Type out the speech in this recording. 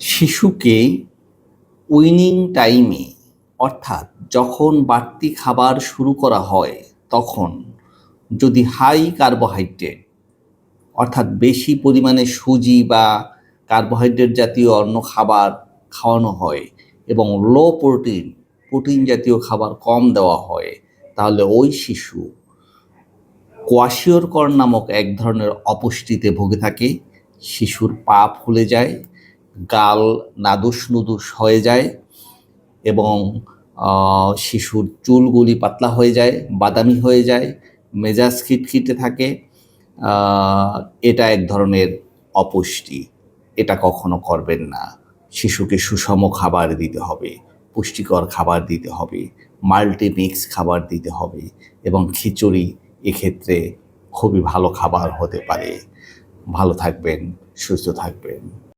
শিশুকে উইনিং টাইমে, অর্থাৎ যখন বাড়তি খাবার শুরু করা হয়, তখন যদি হাই কার্বোহাইড্রেট, অর্থাৎ বেশি পরিমাণে সুজি বা কার্বোহাইড্রেট জাতীয় অন্য খাবার খাওয়ানো হয় এবং লো প্রোটিন প্রোটিন জাতীয় খাবার কম দেওয়া হয়, তাহলে ওই শিশু কোয়াশিওরকর নামক এক ধরনের অপুষ্টিতে ভুগে থাকে। শিশুর পা ফুলে যায় গাল নাদুস নুদুস হয়ে যায় এবং শিশুর চুলগুলি পাতলা হয়ে যায়, বাদামি হয়ে যায়, মেজাজ খিটখিটে থাকে। এটা এক ধরনের অপুষ্টি। এটা কখনো করবেন না। শিশুকে সুষম খাবার দিতে হবে, পুষ্টিকর খাবার দিতে হবে, মাল্টিমিক্স খাবার দিতে হবে এবং খিচুড়ি এক্ষেত্রে খুবই ভালো খাবার হতে পারে। ভালো থাকবেন, সুস্থ থাকবেন।